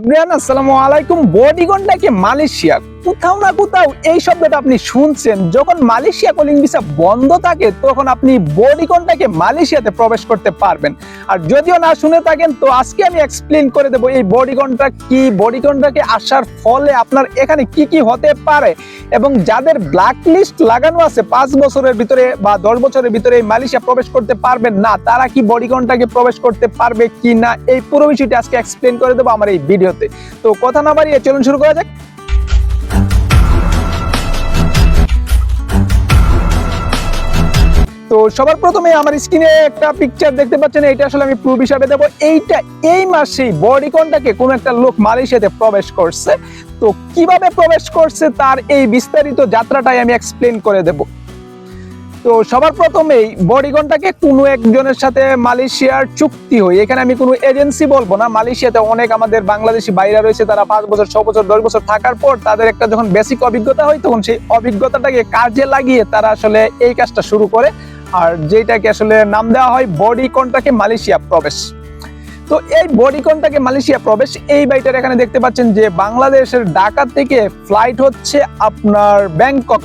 প্রবেশ করতে পারবেন। আর যদিও না শুনে থাকেন, তো আজকে আমি এক্সপ্লেন করে দেবো এই বডিগনটা কি? বডিগনটাকে আসার ফলে আপনার এখানে কি কি হতে পারে? এবং যাদের ব্ল্যাক লিস্ট লাগানো আছে, পাঁচ বছরের ভিতরে বা দশ বছরের ভিতরে এই মালয়েশিয়া প্রবেশ করতে পারবেন না, তারা কি বডিগনটাকে প্রবেশ করতে পারবে কি না এই পুরো বিষয়টি আজকে এক্সপ্লেন করে দেবো আমার এই ভিডিওতে। তো কথা না বাড়িয়ে চলুন শুরু করা যাক। তো সবার প্রথমে আমার স্ক্রিনে একটা পিকচার দেখতে পাচ্ছেন এটা আসলে আমি প্রুফ হিসাবে দেবো। এইটা এই মাসেই বডিকনটাকে কোন একটা লোক মালয়েশিয়াতে প্রবেশ করছে। তো কীভাবে প্রবেশ করছে তার এই বিস্তারিত যাত্রাটাই আমি এক্সপ্লেন করে দেব। তো সবার প্রথমেই বডিগনটাকে কোনো একজনের সাথে মালয়েশিয়ার চুক্তি হয়। এখানে আমি কোনো এজেন্সি বলব না। মালয়েশিয়াতে অনেক আমাদের বাংলাদেশি বাইরা রয়েছে, তারা পাঁচ বছর, ছ বছর, দশ বছর থাকার পর তাদের একটা যখন বেসিক অভিজ্ঞতা হয়, তখন সেই অভিজ্ঞতাটাকে কাজে লাগিয়ে তারা আসলে এই কাজটা শুরু করে। আর যেটাকে আসলে নাম দেওয়া হয় বডি কনটাকে মালয়েশিয়া প্রবেশ। তো এই বডি কনটাকে মালয়েশিয়া প্রবেশ, এই বাইটার এখানে দেখতে পাচ্ছেন যে বাংলাদেশের ঢাকা থেকে ফ্লাইট হচ্ছে আপনার ব্যাংকক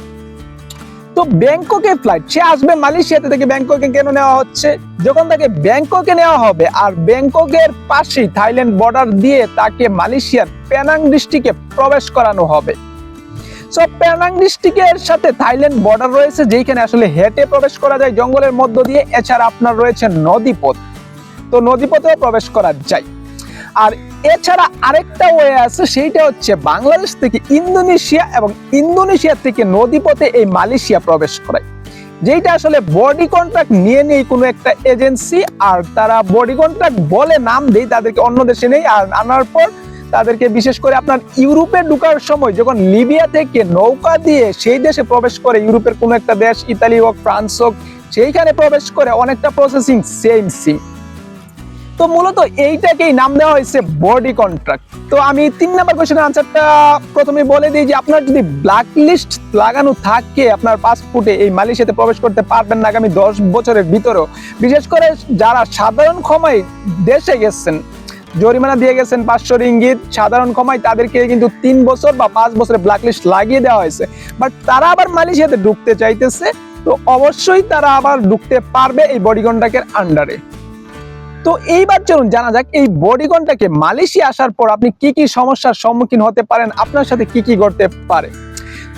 তো ব্যাংককে ফ্লাইট সে আসবে মালয়েশিয়াতে থেকে ব্যাংককে কেন নেওয়া হচ্ছে? যখন তাকে ব্যাংককে নেওয়া হবে, আর ব্যাংককের পাশেই থাইল্যান্ড বর্ডার দিয়ে তাকে মালয়েশিয়ার পেনাং ডিস্ট্রিক্টে প্রবেশ করানো হবে। সো পেনাং ডিস্ট্রিক্টের সাথে থাইল্যান্ড বর্ডার রয়েছে যেখানে আসলে হেঁটে প্রবেশ করা যায়। জঙ্গলের মধ্য দিয়ে, এছাড়া আপনার রয়েছে নদীপথ। তো নদীপথেও প্রবেশ করা যায়। আর এছাড়া আরেকটা ওয়ে আছে, সেইটা হচ্ছে বাংলাদেশ থেকে ইন্দোনেশিয়া এবং ইন্দোনেশিয়া থেকে নদীপথে এই মালয়েশিয়া প্রবেশ করায় যেটা আসলে বডি কন্ট্রাক্ট নিয়ে নেই কোনো একটা এজেন্সি, আর তারা বডি কন্ট্রাক্ট বলে নাম দেই, তাদেরকে অন্য দেশে নেই, আর আনার পর তাদেরকে বিশেষ করে আপনার ইউরোপে ঢুকার সময় যখন লিবিয়া থেকে নৌকা দিয়ে সেই দেশে প্রবেশ করে, ইউরোপের কোনো একটা দেশ, ইতালি হোক, ফ্রান্স হোক, সেইখানে প্রবেশ করে অনেকটা প্রসেসিং সেম সিম তো মূলত এইটাকেই নাম দেওয়া হয়েছে বডি কন্ট্রাক্ট তো আমি তিন নাম্বার কোয়েশ্চেনের আনসারটা প্রথমে বলে দিই যে আপনার যদি ব্ল্যাক লিস্ট লাগানো থাকে, আপনার পাসপোর্টে এই মালয়েশিয়াতে প্রবেশ করতে পারবেন না আগামী দশ বছরের ভিতরেও। বিশেষ করে যারা সাধারণ ক্ষমায় দেশে গেছেন, জরিমানা দিয়ে গেছেন পাঁচশো রিঙ্গিত সাধারণ ক্ষমায় তাদেরকে কিন্তু তিন বছর বা পাঁচ বছরের ব্ল্যাক লিস্ট লাগিয়ে দেওয়া হয়েছে। বাট তারা আবার মালয়েশিয়াতে ঢুকতে চাইতেছে, তো অবশ্যই তারা আবার ঢুকতে পারবে এই বডি কন্ট্রাক্টের আন্ডারে তো এইবার চলুন জানা যাক, এই বডিগনটাকে মালয়েশিয়া আসার পর আপনি কি কি সমস্যার সম্মুখীন হতে পারেন? আপনার সাথে কি কি ঘটতে পারে?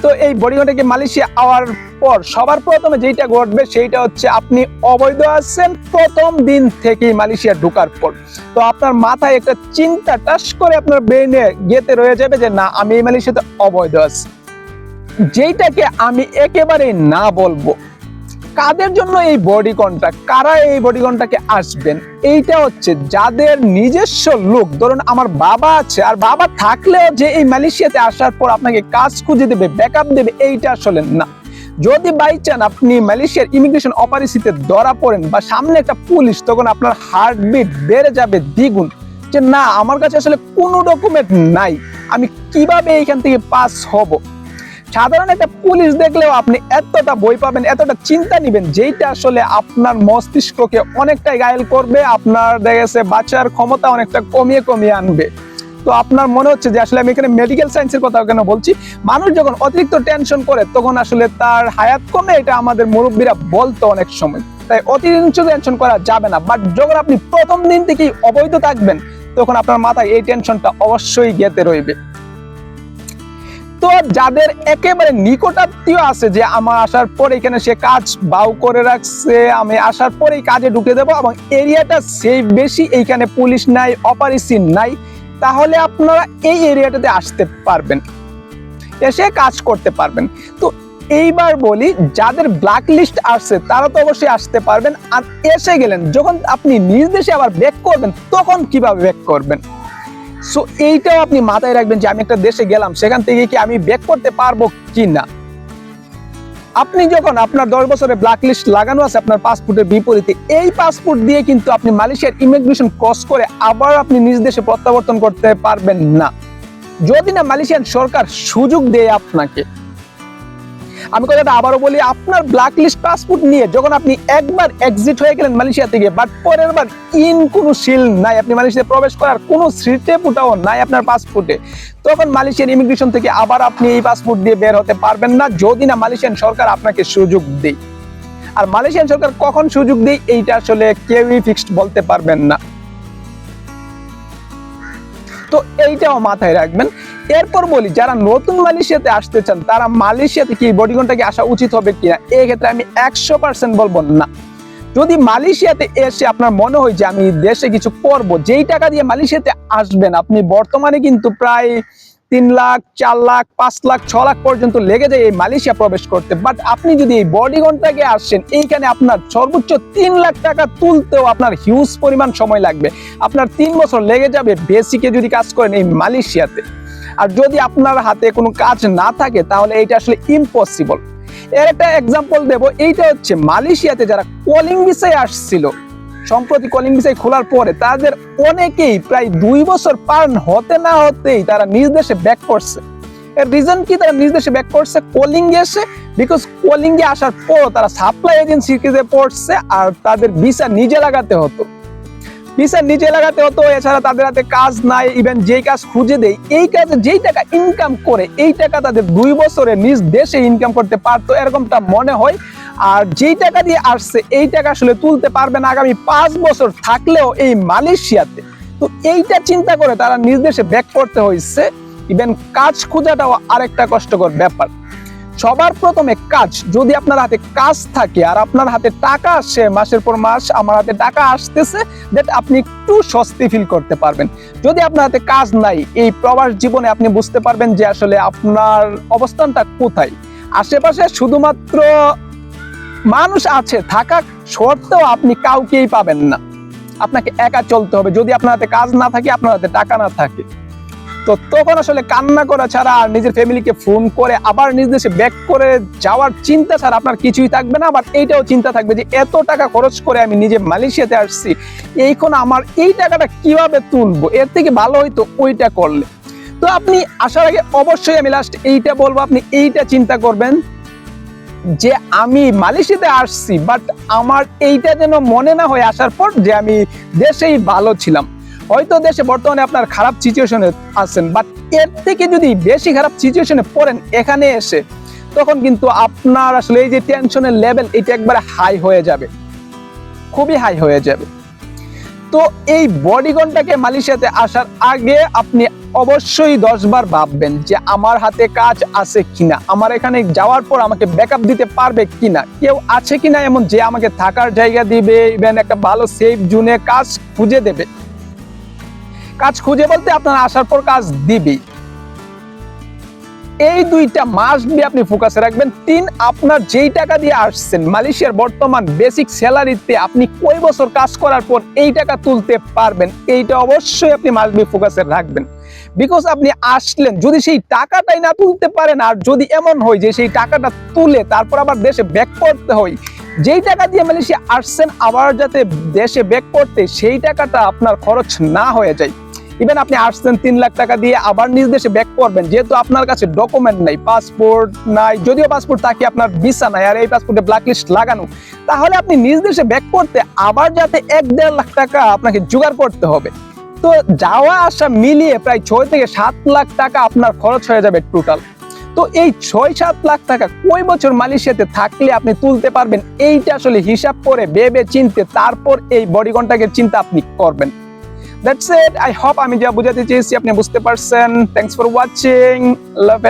তো এই বডিগনটাকে মালয়েশিয়া আওয়ার পর সবার প্রথমে যেটা ঘটবে, সেইটা হচ্ছে আপনি অবৈধ আছেন প্রথম দিন থেকেই মালয়েশিয়া ঢোকার পর। তো আপনার মাথায় একটা চিন্তা টাস করে আপনার ব্রেনে গেতে রয়ে যাবে যে, না, আমি এই মালয়েশিয়াতে অবৈধ আছি। যেইটাকে আমি একেবারে না বলব। কাদের জন্য এই বডি কন্ট্রাক্ট কারা এই বডি কন্ট্রাক্টে আসবেন? এইটা হচ্ছে যাদের নিজস্ব লোক ধরুন আমার বাবা আছে, আর বাবা থাকলেও যে এই মালয়েশিয়াতে আসার পর আপনাকে কাজ খুঁজে দেবে ব্যাকআপ দেবে, এইটা আসলে না। যদি বাই চান আপনি মালয়েশিয়ার ইমিগ্রেশন অপারেসিতে ধরা পড়েন বা সামনে একটা পুলিশ, তখন আপনার হার্টবিট বেড়ে যাবে দ্বিগুণ। যে না, আমার কাছে আসলে কোনো ডকুমেন্ট নাই। আমি কীভাবে এইখান থেকে পাস হব? সাধারণ একটা পুলিশ দেখলেও আপনি এতটা বই পাবেন, এতটা চিন্তা নিবেন, যেইটা আসলে আপনার মস্তিষ্ককে অনেকটাই গায়েল করবে, আপনার দেখেছে বাঁচার ক্ষমতা অনেকটা কমিয়ে কমিয়ে আনবে। তো আপনার মনে হচ্ছে যে আসলে আমি এখানে মেডিকেল সায়েন্সের কথা কেন বলছি? মানুষ যখন অতিরিক্ত টেনশন করে, তখন আসলে তার হায়াত কমে, এটা আমাদের মুরব্বীরা বলতো অনেক সময়। তাই অতিরিক্ত টেনশন করা যাবে না বাট যখন আপনি প্রথম দিন থেকেই অবৈধ থাকবেন, তখন আপনার মাথায় এই টেনশনটা অবশ্যই গেতে রইবে। তো যাদের একেবারে নিকটাত্মীয় আছে যে আমার আসার পর এখানে সে কাজ বাউ করে রাখছে, আমি আসার পরেই কাজে ঢুকে দেবো এবং এরিয়াটা সেফ বেশি এইখানে পুলিশ নাই অপারেশন নাই, তাহলে আপনারা এই এরিয়াটাতে আসতে পারবেন, এসে কাজ করতে পারবেন। তো এইবার বলি, যাদের ব্ল্যাক লিস্ট আসছে, তারা তো অবশ্যই আসতে পারবেন। আর এসে গেলেন, যখন আপনি নিজ দেশে আবার ব্যাক করবেন, তখন কীভাবে ব্যাক করবেন? সো এইটাও আপনি মাথায় রাখবেন যে আমি একটা দেশে গেলাম, সেখান থেকে কি আমি ব্যাক করতে পারব কি না আপনি যখন আপনার দশ বছরের ব্ল্যাক লিস্ট লাগানো আছে আপনার পাসপোর্টের বিপরীতে, এই পাসপোর্ট দিয়ে কিন্তু আপনি মালয়েশিয়ার ইমিগ্রেশন ক্রস করে আবার আপনি নিজ দেশে প্রত্যাবর্তন করতে পারবেন না। যদি না মালয়েশিয়ান সরকার সুযোগ দেয় আপনাকে আমি কথাটা আবারও বলি, আপনার ব্ল্যাক লিস্ট পাসপোর্ট নিয়ে যখন আপনি একবার এক্সিট হয়ে গেলেন মালয়েশিয়া থেকে বাট পরের বার ইন কোনো শিল নাই, আপনি মালয়েশিয়াতে প্রবেশ করার কোনো স্মৃতি ফুটাও নাই আপনার পাসপোর্টে তখন মালয়েশিয়ান ইমিগ্রেশন থেকে আবার আপনি এই পাসপোর্ট দিয়ে বের হতে পারবেন না, যদি না মালয়েশিয়ান সরকার আপনাকে সুযোগ দেয়। আর মালয়েশিয়ান সরকার কখন সুযোগ দেয়, এইটা আসলে কেউই ফিক্সড বলতে পারবেন না। তো এইটাও মাথায় রাখবেন। এরপর বলি, যারা নতুন মালয়েশিয়াতে আসতে চান, তারা মালয়েশিয়াতে কি বডিগনটাকে আসা উচিত হবে কিনা? এই ক্ষেত্রে আমি একশো পার্সেন্ট বলব না। যদি মালয়েশিয়াতে এসে আপনার মনে হয় যে আমি দেশে কিছু করব, যেই টাকা দিয়ে মালয়েশিয়াতে আসবেন, আপনি বর্তমানে কিন্তু প্রায় তিন লাখ, চার লাখ, পাঁচ লাখ, ছ লাখ পর্যন্ত লেগে যায় এই মালয়েশিয়া প্রবেশ করতে। বাট আপনি যদি এই বডিগনটাকে আসছেন এইখানে আপনার সর্বোচ্চ তিন লাখ টাকা তুলতেও আপনার হিউজ পরিমাণ সময় লাগবে। আপনার তিন বছর লেগে যাবে বেসিকে যদি কাজ করেন এই মালয়েশিয়াতে। আর যদি আপনার হাতে কোনো কাজ না থাকে, তাহলে এইটা আসলে ইম্পসিবল এর একটা এক্সাম্পল দেব, এইটা হচ্ছে মালয়েশিয়াতে যারা কলিং ভিসায় আসছিল সম্প্রতি কলিং ভিসায় খোলার পরে তাদের অনেকেই প্রায় দুই বছর পার হতে না হতেই তারা নিজ দেশে ব্যাক করছে। এর রিজন কি তারা নিজ দেশে ব্যাক করছে? কলিং এসে বিকজ কলিং এ আসার পর তারা সাপ্লাই এজেন্সিতে পড়ছে আর তাদের ভিসা নিজে লাগাতে হতো। ভিসা নিজে লাগাতে হতো, এছাড়া তাদের হাতে কাজ নাই ইভেন যেই কাজ খুঁজে দেয় এই কাজে যেই টাকা ইনকাম করে, এই টাকা তাদের দুই বছরে নিজ দেশে ইনকাম করতে পারতো, এরকমটা মনে হয় আর যেই টাকা দিয়ে আসছে, এই টাকা আসলে তুলতে পারবে না আগামী পাঁচ বছর থাকলেও এই মালয়েশিয়াতে। তো এইটা চিন্তা করে তারা নিজ দেশে ব্যাক করতে হয়েছে ইভেন কাজ খোঁজাটাও আরেকটা কষ্টকর ব্যাপার। সবার প্রথমে কাজ, যদি আপনার হাতে কাজ থাকে আর আপনার হাতে টাকা আসে, মাসের পর মাস আমার হাতে টাকা আসতেছে দ্যাট আপনি একটু স্বস্তি ফিল করতে পারবেন। যদি আপনার হাতে কাজ নাই, এই প্রবাস জীবনে আপনি বুঝতে পারবেন যে আসলে আপনার অবস্থানটা কোথায়। আশেপাশে শুধুমাত্র মানুষ আছে থাকা সত্ত্বেও আপনি কাউকেই পাবেন না। আপনাকে একা চলতে হবে। যদি আপনার হাতে কাজ না থাকে, আপনার হাতে টাকা না থাকে। তো তখন আসলে কান্না করা ছাড়া আর নিজের ফ্যামিলিকে ফোন করে আবার নিজ দেশে ব্যাক করে যাওয়ার চিন্তা ছাড়া আপনার কিছুই থাকবে না। আবার এইটাও চিন্তা থাকবে যে এত টাকা খরচ করে আমি নিজে মালয়েশিয়াতে আসছি। এইখন আমার এই টাকাটা কীভাবে তুলবো? এর থেকে ভালো হইতো ওইটা করলে। তো আপনি আসার আগে অবশ্যই আমি লাস্ট এইটা বলব। আপনি এইটা চিন্তা করবেন যে আমি মালয়েশিয়াতে আসছি বাট আমার এইটা যেন মনে না হয়ে আসার পর যে আমি দেশেই ভালো ছিলাম। হয়তো দেশে বর্তমানে আপনার খারাপ সিচুয়েশনে আছেন বাট এর থেকে যদি বেশি খারাপ সিচুয়েশনে পড়েন এখানে এসে, তখন কিন্তু আপনার আসলে এই যে টেনশনের লেভেল এটা একবারে হাই হয়ে যাবে। খুবই হাই হয়ে যাবে। তো এই বডিগনটাকে মালয়েশিয়াতে আসার আগে আপনি অবশ্যই দশবার ভাববেন যে আমার হাতে কাজ আছে কিনা, আমার এখানে যাওয়ার পর আমাকে ব্যাকআপ দিতে পারবে কিনা, কেউ আছে কিনা এমন যে আমাকে থাকার জায়গা দিবে ইভেন একটা ভালো সেফ জুনে কাজ খুঁজে দেবে। কাজ খুঁজে বলতে আপনার আসার পর কাজ দিবেই। এই দুইটা মাস দিয়ে আপনি ফোকাসে রাখবেন। তিন, আপনার যেই টাকা দিয়ে আসছেন, মালয়েশিয়ার বর্তমান বেসিক স্যালারিতে আপনি কয় বছর কাজ করার পর এই টাকা তুলতে পারবেন, এইটা অবশ্যই আপনি মাস দিয়ে ফোকাসে রাখবেন। বিকজ আপনি আসলেন, যদি সেই টাকাটাই না তুলতে পারেন, আর যদি এমন হয় যে সেই টাকাটা তুলে তারপর আবার দেশে ব্যাক করতে হয়, যেই টাকা দিয়ে মালয়েশিয়া আসছেন, আবার যাতে দেশে ব্যাক করতে, সেই টাকাটা আপনার খরচ না হয়ে যায়। ইভেন আপনি আসছেন তিন লাখ টাকা দিয়ে, আবার নিজ দেশে ব্যাক করবেন, যেহেতু আপনার কাছে ডকুমেন্ট নাই পাসপোর্ট নাই, যদিও পাসপোর্ট থাকে আপনার ভিসা নাই, আর এই পাসপোর্টে ব্ল্যাক লিস্ট লাগানো, তাহলে আপনি নিজ দেশে ব্যাক করতে আবার যাতে এক দেড় লাখ টাকা আপনাকে জোগাড় করতে হবে। তো যাওয়া আসা মিলিয়ে প্রায় ছয় থেকে সাত লাখ টাকা আপনার খরচ হয়ে যাবে টোটাল তো এই ছয় সাত লাখ টাকা কয় বছর মালয়েশিয়াতে থাকলে আপনি তুলতে পারবেন, এইটা আসলে হিসাব করে ভেবে চিনতে তারপর এই বডি কন্ট্যাক্টের চিন্তা আপনি করবেন। দ্যাটস ইট আই হোপ আমি যা বোঝাতে চেয়েছি আপনি বুঝতে পারছেন। Thanks for watching love